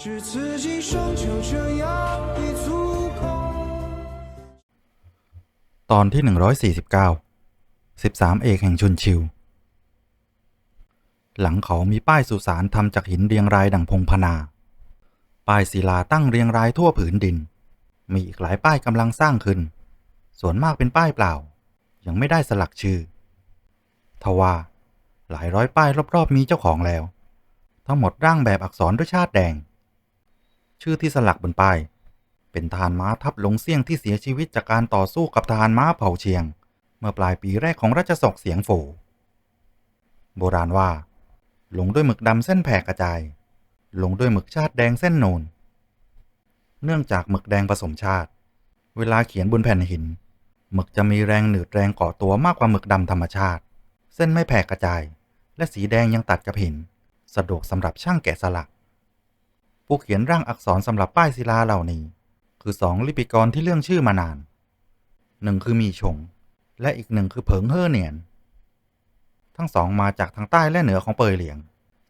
只此一生就这样一足够。 ตอนที่ 149 13 เอกแห่งชุนชิว หลังเขามีป้ายสุสานทำจากหินเรียงรายดังพงพนา ป้ายศิลาตั้งเรียงรายทั่วผืนดิน มีอีกหลายป้ายกำลังสร้างขึ้น ส่วนมากเป็นป้ายเปล่า ยังไม่ได้สลักชื่อ ทว่าหลายร้อยป้ายรอบๆมีเจ้าของแล้ว ทั้งหมดร่างแบบอักษรด้วยชาติแดง ชื่อที่สลักบนป้าย เป็นทหารม้าทัพหลงเซี่ยงที่เสียชีวิตจากการต่อสู้กับทหารม้าเผ่าเชียง เมื่อปลายปีแรกของราชสกเสียงโฝโบราณว่า หลงด้วยหมึกดำเส้นแผ่กระจาย หลงด้วยหมึกชาติแดงเส้นโนน เนื่องจากหมึกแดงผสมชาติ เวลาเขียนบนแผ่นหิน หมึกจะมีแรงหนืดแรงเกาะตัวมากกว่าหมึกดำธรรมชาติ เส้นไม่แผ่กระจาย และสีแดงยังตัดกับหิน สะดวกสำหรับช่างแกะสลัก ผู้เขียนร่างอักษรสำหรับป้ายศิลาเหล่านี้ คือสองลิปิกรที่เรื่องชื่อมานานหนึ่งคือมีชง และอีกหนึ่งคือเผิงเฮ่อเนียน ทั้งสองมาจากทางใต้และเหนือของเปยเหลียง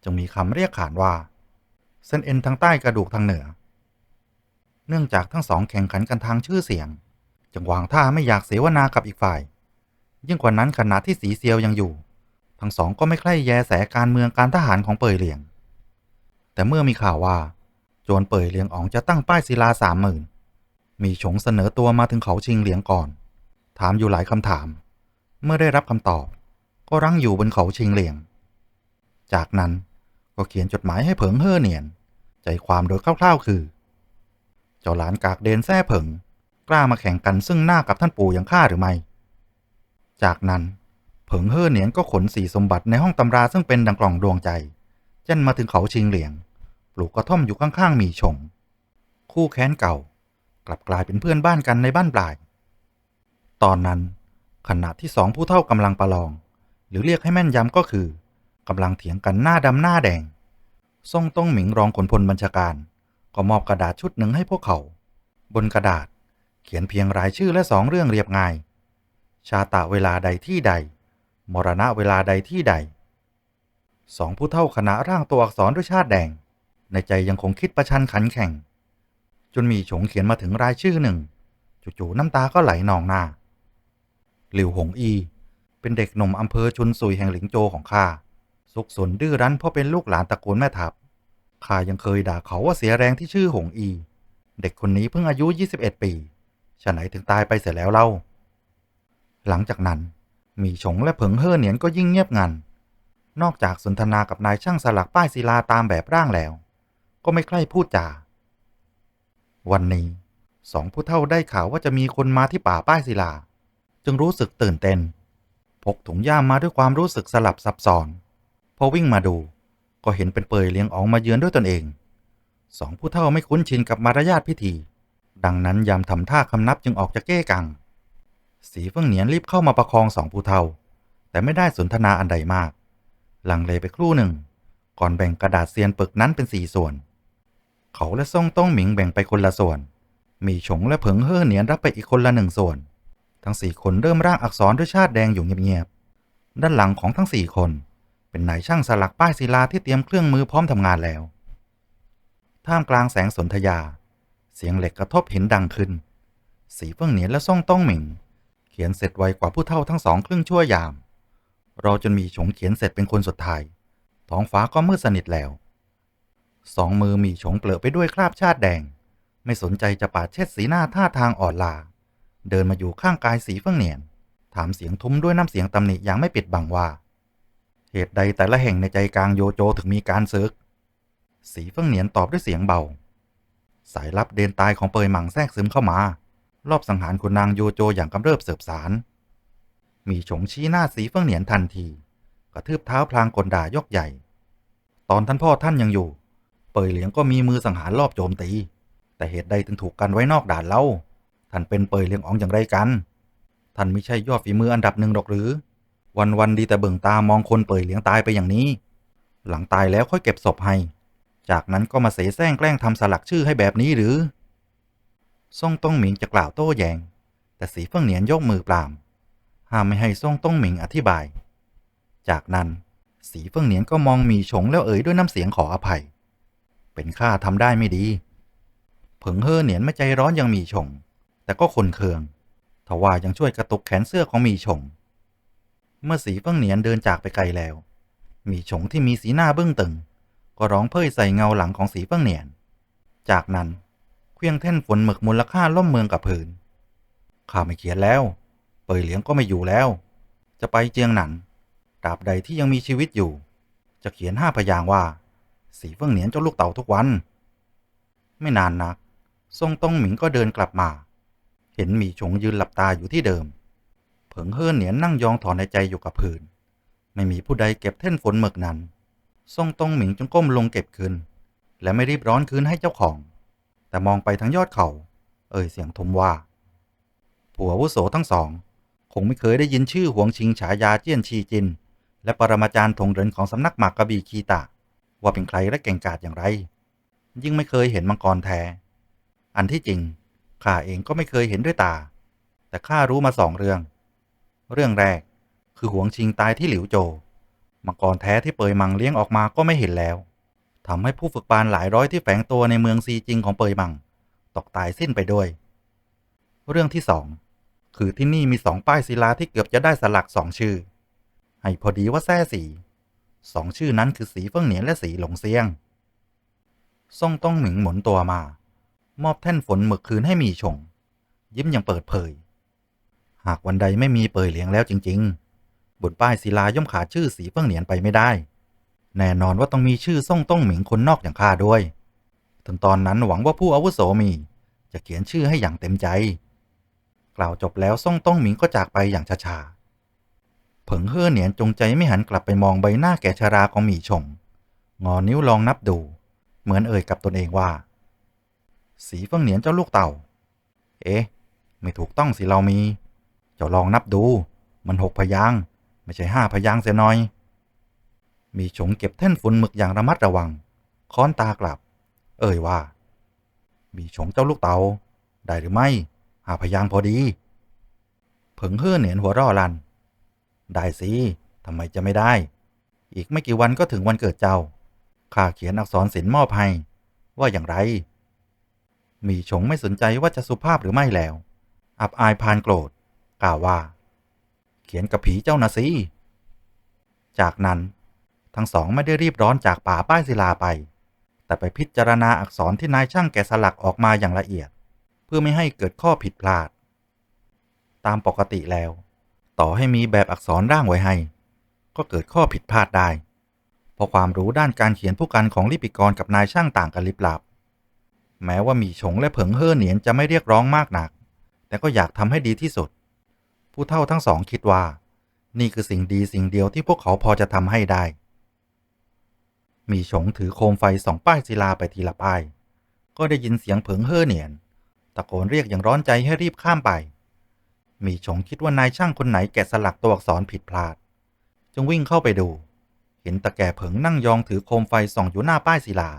จึงมีคำเรียกขานว่า เส้นเอ็นทางใต้กระดูกทางเหนือ เนื่องจากทั้งสองแข่งขันกันทางชื่อเสียง จึงวางท่าไม่อยากเสวนากับอีกฝ่าย ยิ่งกว่านั้นขณะที่สีเซียวยังอยู่ ทั้งสองก็ไม่ใคร่แยแสการเมืองการทหารของเปยเหลียง แต่เมื่อมีข่าวว่า โจรเปยเหลียงอ๋องจะตั้งป้ายศิลาสามหมื่นมีฉงเสนอตัวมาถึงเขาชิงเหลียงก่อน ถามอยู่หลายคำถาม เมื่อได้รับคำตอบ ก็รั้งอยู่บนเขาชิงเหลียง จากนั้นก็เขียนจดหมายให้เผิงเฮ่อเหนียน ใจความโดยคร่าวๆคือ เจ้าหลานกากเดนแท้เผิง กล้ามาแข่งกันซึ่งหน้ากับท่านปู่อย่างข้าหรือไม่ จากนั้นเผิงเฮ่อเหนียนก็ขนสีสมบัติในห้องตำราซึ่งเป็นดังกล่องดวงใจเจ้นมาถึงเขาชิงเหลียง ลูกกระท่อมอยู่ข้างๆมีฉงคู่แค้นเก่า กลับกลายเป็นเพื่อนบ้านกันในบ้านปลาย ตอนนั้นขณะที่สองผู้เท่ากำลังประลอง หรือเรียกให้แม่นยำก็คือกำลังเถียงกันหน้าดำหน้าแดงซ่งต้องหมิงรองขนพลบัญชาการ ก็มอบกระดาษชุดหนึ่งให้พวกเขา บนกระดาษเขียนเพียงรายชื่อและสองเรื่องเรียบง่าย ชาตะเวลาใดที่ใด มรณะเวลาใดที่ใด สองผู้เท่าคณะร่างตัวอักษรด้วยชาติแดง ในใจยังคงคิดประชันขันแข่ง จนมีฉงเขียนมาถึงรายชื่อหนึ่ง จู่ๆน้ำตาก็ไหลนองหน้า หลิวหงอี เป็นเด็กหนุ่มอำเภอชุนซุยแห่งหลิงโจของข้าสุกสนดื้อรั้นเพราะเป็นลูกหลานตระกูลแม่ทัพข้ายังเคยด่าเขาว่าเสียแรงที่ชื่อหงอี เด็กคนนี้เพิ่งอายุ 21 ปีฉะไหนถึงตายไปเสียแล้วเล่า หลังจากนั้น มีฉงและเผิงเฮ่อเหนียนก็ยิ่งเงียบงัน นอกจากสนทนากับนายช่างสลักป้ายศิลาตามแบบร่างแล้ว ก็ไม่ใคร่พูดจา วันนี้สองผู้เฒ่าได้ข่าวว่าจะมีคนมาที่ป่าป้ายศิลา จึงรู้สึกตื่นเต้น พกถุงย่ามมาด้วยความรู้สึกสลับซับซ้อน พอวิ่งมาดู ก็เห็นเป็นเปยเลี้ยงอองมาเยือนด้วยตนเอง สองผู้เฒ่าไม่คุ้นชินกับมารยาทพิธี ดังนั้นยามทำท่าคำนับจึงออกจะเก้กัง สีเฟื่องเหนียนรีบเข้ามาประคองสองผู้เฒ่า แต่ไม่ได้สนทนาอันใดมาก หลังเลไปครู่หนึ่ง ก่อนแบ่งกระดาษเซียนปึกนั้นเป็นสี่ส่วน เขาและซ่งต้องหมิงแบ่งไปคนละส่วน มีฉงและเผิงเฮ่อเหนียนรับไปอีกคนละหนึ่งส่วน ทั้งสี่คนเริ่มร่างอักษรด้วยชาติแดงอยู่เงียบๆ ด้านหลังของทั้งสี่คน เป็นนายช่างสลักป้ายศิลาที่เตรียมเครื่องมือพร้อมทำงานแล้ว ท่ามกลางแสงสนธยา เสียงเหล็กกระทบหินดังขึ้น สีเฟื่องเหนียนและซ่งต้องหมิง เขียนเสร็จไวกว่าผู้เฒ่าทั้งสองครึ่งชั่วยาม รอจนมีฉงเขียนเสร็จเป็นคนสุดท้าย ท้องฟ้าก็มืดสนิทแล้ว สองมือมีฉงเปลือไปด้วยคราบชาติแดง ไม่สนใจจะปาดเช็ดสีหน้าท่าทางอ่อนลา เดินมาอยู่ข้างกายสีเฟื่องเหนียน ถามเสียงทุ้มด้วยน้ำเสียงตำหนิอย่างไม่ปิดบังว่า เหตุใดแต่ละแห่งในใจกลางโยโจถึงมีการซึก สีเฟื่องเหนียนตอบด้วยเสียงเบา สายลับเดนตายของเปยหมังแทรกซึมเข้ามารอบสังหารคุณนางโยโจอย่างกำเริบเสบสาร มีฉงชี้หน้าสีเฟื่องเหนียนทันที กระทืบเท้าพลางกลด่ายกใหญ่ ตอนท่านพ่อท่านยังอยู่ เปยเหลียงก็มีมือสังหารรอบโจมตี แต่เหตุใดถึงถูกกันไว้นอกด่านเล่าท่านเป็นเปยเหลียงอ๋องอย่างไรกัน ท่านไม่ใช่ยอดฝีมืออันดับหนึ่งหรอกหรือ วันวันดีแต่เบิ่งตามองคนเปยเหลียงตายไปอย่างนี้ หลังตายแล้วค่อยเก็บศพให้ จากนั้นก็มาเสแสร้งแกล้งทำสลักชื่อให้แบบนี้หรือซ่งต้องหมิงจะกล่าวโต้แยง้งแต่สีเฟื่องเหนียนยกมือปราม ห้ามไม่ให้ซ่งต้องหมิงอธิบาย จากนั้นสีเฟื่องเหนียนก็มองมีฉงแล้วเอ่ยด้วยน้ำเสียงขออภัย เป็นข้าทำได้ไม่ดี เผิงเฮอเหนียนไม่ใจร้อนยังมีชง แต่ก็คนเคืองทว่ายังช่วยกระตุกแขนเสื้อของมีชง เมื่อสีเฟิงเหนียนเดินจากไปไกลแล้ว มีชงที่มีสีหน้าเบื้องตึง ก็ร้องเพ่ยใส่เงาหลังของสีเฟิงเหนียน จากนั้นเครื่องแท่นฝนหมึกมูลค่าล่มเมืองกับพื้นข้าไม่เขียนแล้ว เปยเหลียงก็ไม่อยู่แล้ว จะไปเจียงหนันตราบใดที่ยังมีชีวิตอยู่ จะเขียนห้าพยางว่า สีเฟิ่งเหนียนเจ้าลูกเต่าทุกวัน ไม่นานนักทรงตงหมิงก็เดินกลับมา เห็นหมีฉงยืนหลับตาอยู่ที่เดิม เผิงเฮิรนเหนียนนั่งยองถอนหายใจอยู่กับพื้น ไม่มีผู้ใดเก็บเท่นฝนหมึกนั้นทรงตงหมิงจึงก้มลงเก็บคืน และไม่รีบร้อนคืนให้เจ้าของ แต่มองไปทางยอดเขา เอ่ยเสียงทมว่า ผัววุโสทั้งสอง คงไม่เคยได้ยินชื่อหวงชิงฉายาเจี้ยนชีจิน และปรมาจารย์ทงเรินของสำนักหมากกระบี่คีตะ ว่าเป็นใครและเก่งกาจอย่างไร ยิ่งไม่เคยเห็นมังกรแท้ อันที่จริงข้าเองก็ไม่เคยเห็นด้วยตา แต่ข้ารู้มาสองเรื่อง เรื่องแรกคือหวงชิงตายที่หลิวโจ มังกรแท้ที่เปยมังเลี้ยงออกมาก็ไม่เห็นแล้วทำให้ผู้ฝึกปานหลายร้อยที่แฝงตัวในเมืองซีจิงของเปยมัง ตกตายสิ้นไปด้วย เรื่องที่สองคือที่นี่มีสองป้ายศิลาที่เกือบจะได้สลักสองชื่อ ให้พอดีว่าแซ่สี สองชื่อนั้นคือสีเฟิ่งเหนียนและสีหลงเซียงซ่งต้องหมิงหมุนตัวมา มอบแท่นฝนหมึกคืนให้มีชง ยิ้มอย่างเปิดเผย หากวันใดไม่มีเปยเหลียงแล้วจริง ๆ บนป้ายศิลาย่อมขาดชื่อสีเฟิ่งเหนียนไปไม่ได้ แน่นอนว่าต้องมีชื่อซ่งต้องหมิงคนนอกอย่างข้าด้วย ถึงตอนนั้นหวังว่าผู้อาวุโสมี จะเขียนชื่อให้อย่างเต็มใจ กล่าวจบแล้วซ่งต้องหมิงก็จากไปอย่างช้าๆ เผิงเฮ่อเหนียนจงใจไม่หันกลับไปมองใบหน้าแก่ชาราของหมีชง งอนิ้วลองนับดู เหมือนเอ่ยกับตนเองว่า สีเฟิงเหนียนเจ้าลูกเต่า เอ๊ะ ไม่ถูกต้องสิเรามี เจ้าลองนับดู มันหกพยาง ไม่ใช่ห้าพยางเสียน่อย มีชงเก็บแท่นฝุ่นหมึกอย่างระมัดระวัง ค้อนตากลับ เอ่ยว่า มีชงเจ้าลูกเต่า ได้หรือไม่ห้าพยางพอดี เผิงเฮ่อเหนียนหัวร่อลัน ได้สิทำไมจะไม่ได้ อีกไม่กี่วันก็ถึงวันเกิดเจ้า ข้าเขียนอักษรศิลป์มอบให้ ว่าอย่างไร มีชงไม่สนใจว่าจะสุภาพหรือไม่แล้ว อับอายพานโกรธ กล่าวว่า เขียนกับผีเจ้านะสิ จากนั้นทั้งสองไม่ได้รีบร้อนจากป่าป้ายศิลาไป แต่ไปพิจารณาอักษรที่นายช่างแกะสลักออกมาอย่างละเอียด เพื่อไม่ให้เกิดข้อผิดพลาด ตามปกติแล้ว ต่อให้มีแบบอักษรร่างไว้ให้ ก็เกิดข้อผิดพลาดได้ เพราะความรู้ด้านการเขียนผู้กันของลิปิกรกับนายช่างต่างกันลิบลับ แม้ว่ามีชงและเผิงเฮ่อเหนียนจะไม่เรียกร้องมากนัก แต่ก็อยากทำให้ดีที่สุด ผู้เท่าทั้งสองคิดว่า นี่คือสิ่งดีสิ่งเดียวที่พวกเขาพอจะทำให้ได้ มีชงถือโคมไฟสองป้ายศิลาไปทีละป้าย ก็ได้ยินเสียงเผิงเฮ่อเหนียน ตะโกนเรียกอย่างร้อนใจให้รีบข้ามไป มีชงคิดว่านายช่างคนไหนแกะสลักตัวอักษรผิดพลาด จึงวิ่งเข้าไปดู เห็นตะแก่เผิงนั่งยองถือโคมไฟส่องอยู่หน้าป้ายศิลา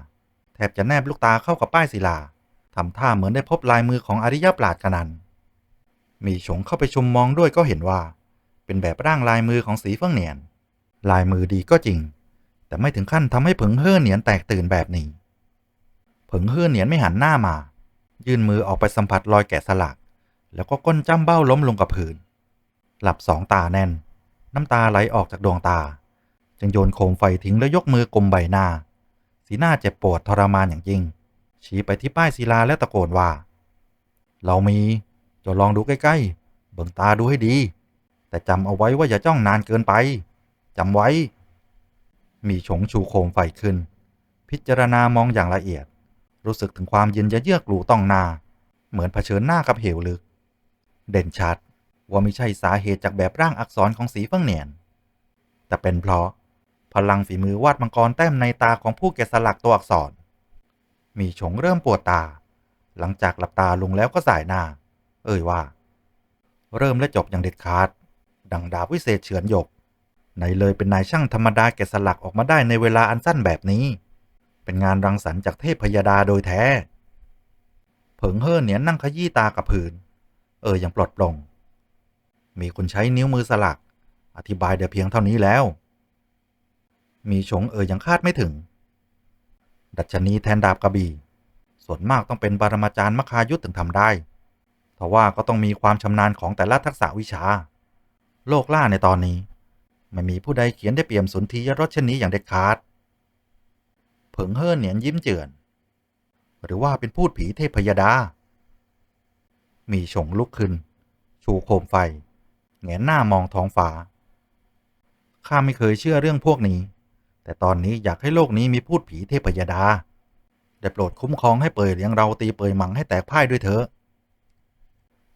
แทบจะแนบลูกตาเข้ากับป้ายศิลาทำท่าเหมือนได้พบลายมือของอริยปราดกนันมีชงเข้าไปชมมองด้วยก็เห็นว่า เป็นแบบร่างลายมือของสีเฟิ่งเหนียน ลายมือดีก็จริง แต่ไม่ถึงขั้นทำให้เผิงเฮ่อเหนียนแตกตื่นแบบนี้ เผิงเฮ่อเหนียนไม่หันหน้ามา ยื่นมือออกไปสัมผัสรอยแกะสลัก แล้วก็ก้นจ้ำเบ้าล้มลงกับพื้น หลับสองตาแน่น น้ำตาไหลออกจากดวงตา จึงโยนโคมไฟทิ้งแล้วยกมือกลมใบหน้า สีหน้าเจ็บปวดทรมานอย่างยิ่ง ชี้ไปที่ป้ายศิลาและตะโกนว่า เรามีจะลองดูใกล้ๆ เบิ่งตาดูให้ดี แต่จำเอาไว้ว่าอย่าจ้องนานเกินไปจำไว้ มีฉงชูโคมไฟขึ้น พิจารณามองอย่างละเอียด รู้สึกถึงความเย็นยะเยือกกลูต้องหนา เหมือนเผชิญหน้ากับเหวลึก เด่นชัด ว่าไม่ใช่สาเหตุจากแบบร่างอักษรของสีเฟิงเหนียน แต่เป็นเพราะพลังฝีมือวาดมังกรแต้มในตาของผู้แกะสลักตัวอักษร มีฉงเริ่มปวดตา หลังจากหลับตาลงแล้วก็สายหน้า เอ่ยว่า เริ่มและจบอย่างเด็ดขาด ดังดาบวิเศษเฉือนหยกไหนเลยเป็นนายช่างธรรมดาแกะสลักออกมาได้ในเวลาอันสั้นแบบนี้ เป็นงานรังสรรค์จากเทพพยดาโดยแท้ เผิงเฮ่อเหนียนนั่งขยี้ตากับผืน เอออย่างปลอดโปร่ง มีคนใช้นิ้วมือสลัก อธิบายเดียเพียงเท่านี้แล้ว มีชงเออยังคาดไม่ถึง ดัชนีแทนดาบกระบี่ ส่วนมากต้องเป็นบารมาจารย์มคายุทธถึงทำได้ทว่าก็ต้องมีความชำนาญของแต่ละทักษะวิชา โลกล่าในตอนนี้ ไม่มีผู้ใดเขียนได้เปี่ยมสุนทรียรสชนนี้อย่างเด็ดขาดเผิงเฮิรนเหนียนยิ้มเจือน หรือว่าเป็นพูดผีเทพยดา มีฉงลุกขึ้น ชูโคมไฟแงนหน้ามองท้องฟ้า ข้าไม่เคยเชื่อเรื่องพวกนี้ แต่ตอนนี้อยากให้โลกนี้มีพูดผีเทพยดา ได้โปรดคุ้มครองให้เปยเลี้ยงเราตีเปยมังให้แตกพ่ายด้วยเถอะ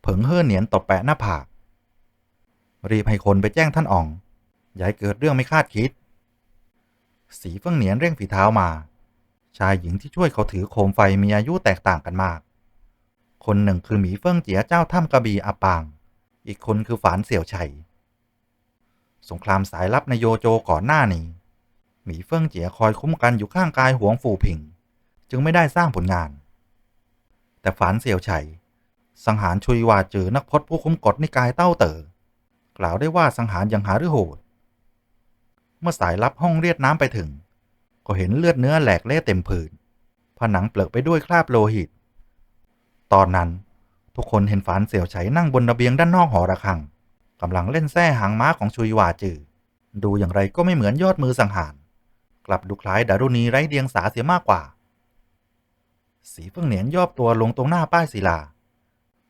เผิงเฮ่อเหนียนตบแปะหน้าผาก รีบให้คนไปแจ้งท่านอ่อง อย่าให้เกิดเรื่องไม่คาดคิด สีเฟิ่งเหนียนเร่งฝีเท้ามา ชายหญิงที่ช่วยเขาถือโคมไฟมีอายุแตกต่างกันมาก คนหนึ่งคือหมีเฟิ่งเจียเจ้าถ้ำกระบี่อาปาง อีกคนคือฝานเสี่ยวชัย สงครามสายลับในโยโจก่อนหน้านี้ หมีเฟิ่งเจียคอยคุ้มกันอยู่ข้างกายหวงฝูผิง จึงไม่ได้สร้างผลงาน แต่ฝานเสี่ยวชัย สังหารชุยวาเจอนักพจน์ผู้คุ้มกฎนิกายเต้าเต๋อกล่าวได้ว่าสังหารอย่างหารือโหด เมื่อสายลับห้องเรียดน้ำไปถึง ก็เห็นเลือดเนื้อแหลกเละเต็มผืนผนังเปลือกไปด้วยคราบโลหิต ตอนนั้น ทุกคนเห็นฝานเสี่ยวไฉนั่งบนระเบียงด้านนอกหอระฆังกำลังเล่นแส้หางม้าของชุยวาจือ ดูอย่างไรก็ไม่เหมือนยอดมือสังหาร กลับดูคล้ายดารุณีไร้เดียงสาเสียมากกว่า สีเฟื่งเหนียนย่อตัวลงตรงหน้าป้ายศิลา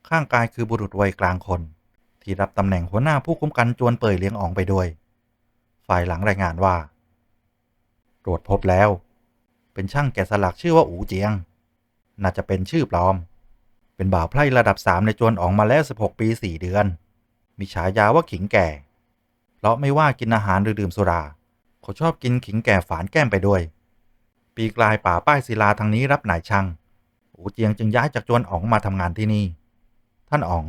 ข้างกายคือบุรุษวัยกลางคน ที่รับตำแหน่งหัวหน้าผู้คุ้มกันจวนเปยเลี้ยงอองไปด้วย ฝ่ายหลังรายงานว่า ตรวจพบแล้ว เป็นช่างแกะสลักชื่อว่าอูเจียง น่าจะเป็นชื่อปลอม เป็นบ่าวไพร่ระดับสามในจวนอองมาแล้ว 16 ปี 4 เดือน มีฉายาว่าขิงแก่ เพราะไม่ว่ากินอาหารหรือดื่มสุรา เขาชอบกินขิงแก่ฝานแก้มไปด้วย ปีกลายป่าป้ายศิลาทางนี้รับนายช่างอูเจียงจึงย้ายจากจวนอ๋องมาทำงานที่นี่ ท่านอ๋อง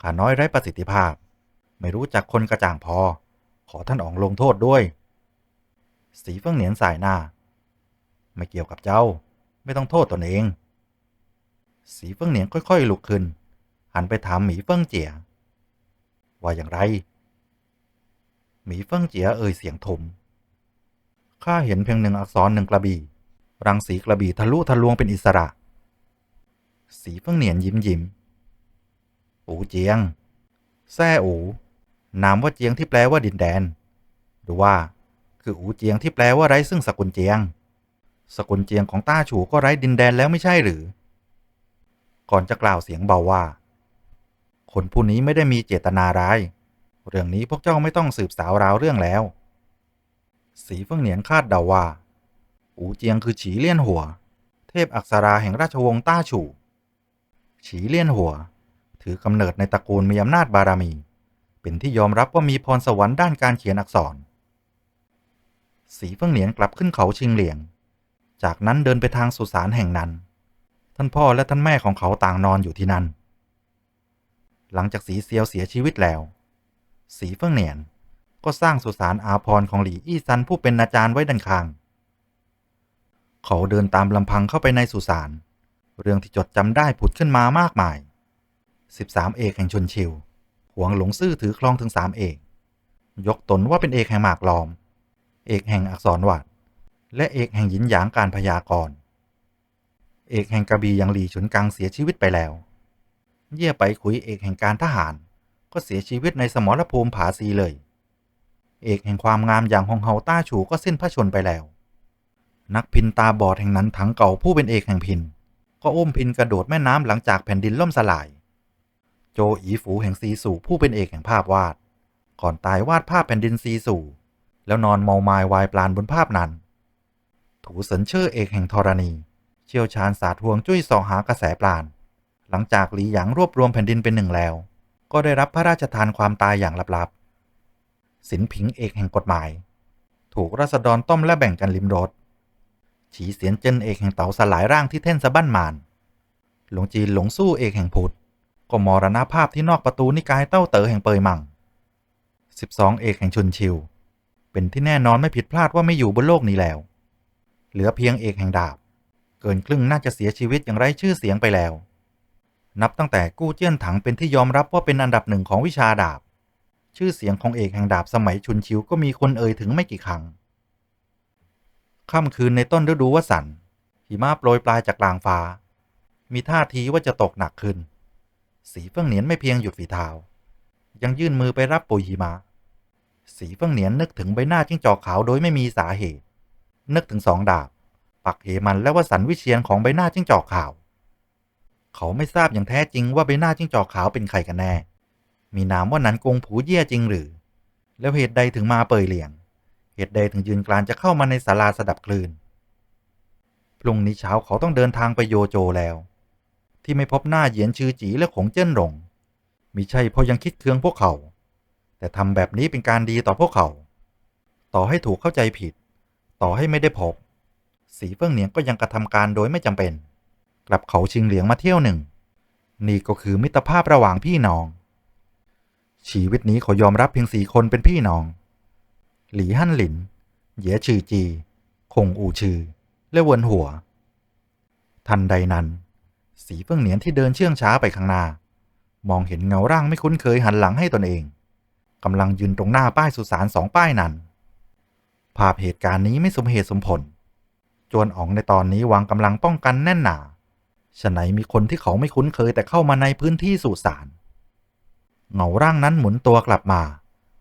ขาน้อยไร้ประสิทธิภาพ ไม่รู้จักคนกระจ่างพอ ขอท่านอ๋องลงโทษด้วย สีเฟื่องเหนียนสายหน้า ไม่เกี่ยวกับเจ้า ไม่ต้องโทษตนเอง สีเฟิงเหนียงค่อย ๆ ลุกขึ้น หันไปถามหมีเฟิงเจีย ว่าอย่างไร หมีเฟิงเจียเอ่ยเสียงถมข้าเห็นเพียงหนึ่งอักษรหนึ่งกระบี่ รังสีกระบี่ทะลุทะลวงเป็นอิสระ สีเฟิงเหนียนยิ้มยิ้มอูเจียง แซ่อู นามว่าเจียงที่แปลว่าดินแดน หรือว่า คืออูเจียงที่แปลว่าไร้ซึ่งสกุลเจียง สกุลเจียงของต้าฉูก็ไร้ดินแดนแล้วไม่ใช่หรือ ก่อนจะกล่าวเสียงเบาว่า คนผู้นี้ไม่ได้มีเจตนาร้าย เรื่องนี้พวกเจ้าไม่ต้องสืบสาวราวเรื่องแล้ว สีเฟิ่งเหนียนคาดเดาว่าอูเจียงคือฉีเลี่ยนหัว เทพอักษราแห่งราชวงศ์ต้าฉูฉีเลี่ยนหัว ถือกำเนิดในตระกูลมีอำนาจบารมี เป็นที่ยอมรับว่ามีพรสวรรค์ด้านการเขียนอักษร สีเฟิ่งเหนียนกลับขึ้นเขาชิงเหลียง จากนั้นเดินไปทางสุสานแห่งนั้น ท่านพ่อและท่านแม่ของเขาต่างนอนอยู่ที่นั่น หลังจากสีเซียวเสียชีวิตแล้ว สีเฟิงเหนียนก็สร้างสุสานอาพรของหลี่อี้ซันผู้เป็นอาจารย์ไว้ด้านข้าง เขาเดินตามลำพังเข้าไปในสุสาน เรื่องที่จดจำได้ผุดขึ้นมามากมาย 13 เอกแห่งชนชิว หวงหลงซื่อถือครองถึงสามเอก ยกตนว่าเป็นเอกแห่งหมากลอม เอกแห่งอักษรวัดและเอกแห่งหยินหยางการพยากรณ์ เอกแห่งกระบี่ยังหลีฉุนกังเสียชีวิตไปแล้ว เยี่ยไปขุยเอกแห่งการทหาร ก็เสียชีวิตในสมรภูมิผาซีเลย เอกแห่งความงามอย่างฮองเฮาต้าฉูก็สิ้นพระชนไปแล้ว นักพินตาบอดแห่งนั้นถังเก่าผู้เป็นเอกแห่งพิน ก็อุ้มพินกระโดดแม่น้ำหลังจากแผ่นดินล่มสลาย โจอีฝูแห่งซีสู่ผู้เป็นเอกแห่งภาพวาด ก่อนตายวาดภาพแผ่นดินซีสู่แล้วนอนเมามาย วายปลานบนภาพนั้น ถูเสินเชอร์เอกแห่งธรณี ชี่ยวชาญศาสตร์ห่วงจุ้ยส่อหากระแสปลานหลังจากหลีหยางรวบรวมแผ่นดินเป็นหนึ่งแล้ว ก็ได้รับพระราชทานความตายอย่างลับๆสินผิงเอกแห่งกฎหมาย ถูกรัษฎรต้มและแบ่งกันลิมรสฉีเสียนเจินเอกแห่งเต๋าสลายร่างที่เท่นสะบั้นมานหลวงจีนหลงสู้เอกแห่งพุทธก็มรณภาพที่นอกประตูนิกายเต้าเต๋อแห่งเปยมัง12 เอกแห่งชุนชิว เป็นที่แน่นอนไม่ผิดพลาดว่าไม่อยู่บนโลกนี้แล้ว เหลือเพียงเอกแห่งดาบ เกินครึ่งน่าจะเสียชีวิตอย่างไร้ชื่อเสียงไปแล้ว นับตั้งแต่กู้เจี้ยนถังเป็นที่ยอมรับว่าเป็นอันดับหนึ่งของวิชาดาบ ชื่อเสียงของเอกแห่งดาบสมัยชุนชิวก็มีคนเอ่ยถึงไม่กี่ครั้งค่ำคืนในต้นฤดูวสันหิมะโปรยปลายจากกลางฟ้า มีท่าทีว่าจะตกหนักขึ้น สีเฟิ่องเหนียนไม่เพียงหยุดฝีเท้ายังยื่นมือไปรับปุ๋ยหิมะ สีเฟิ่องเหนียนนึกถึงใบหน้าจิ้งจอกขาวโดยไม่มีสาเหตุ นึกถึงสองดาบ ปักเหมันและวสันวิเชียนของใบหน้าจิ้งจอกขาว เขาไม่ทราบอย่างแท้จริงว่าใบหน้าจิ้งจอกขาวเป็นใครกันแน่ มีนามว่านันกงผูเย่ยจริงหรือ แล้วเหตุใดถึงมาเปยเหลียง เหตุใดถึงยืนกลานจะเข้ามาในศาลาสดับคลื่นพรุ่งนี้เช้าเขาต้องเดินทางไปโยโจแล้ว ที่ไม่พบหน้าเหยียนชื่อจีและของเจิ้นหลงมิใช่เพราะยังคิดเคืองพวกเขา แต่ทำแบบนี้เป็นการดีต่อพวกเขา ต่อให้ถูกเข้าใจผิด ต่อให้ไม่ได้พบ สีเฟิ่องเหนียงก็ยังกระทำการโดยไม่จำเป็น กลับเขาชิงเหลียงมาเที่ยวหนึ่ง นี่ก็คือมิตรภาพระหว่างพี่น้อง ชีวิตนี้เขายอมรับเพียงสี่คนเป็นพี่น้อง หลีฮั่นหลิน เหยชื่อจี คงอูชื่อและเวินหัว ทันใดนั้น สีเฟิ่องเหนียนที่เดินเชื่องช้าไปข้างหน้า มองเห็นเงาร่างไม่คุ้นเคยหันหลังให้ตนเองกำลังยืนตรงหน้าป้ายสุสานสองป้ายนั้น ภาพเหตุการณ์นี้ไม่สมเหตุสมผล จวนอ๋องในตอนนี้วางกำลังป้องกันแน่นหนาฉะไหนมีคนที่เขาไม่คุ้นเคยแต่เข้ามาในพื้นที่สุสานเงาร่างนั้นหมุนตัวกลับมา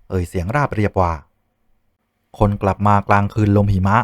เอ่ยเสียงราบเรียบว่า คนกลับมากลางคืนลมหิมะ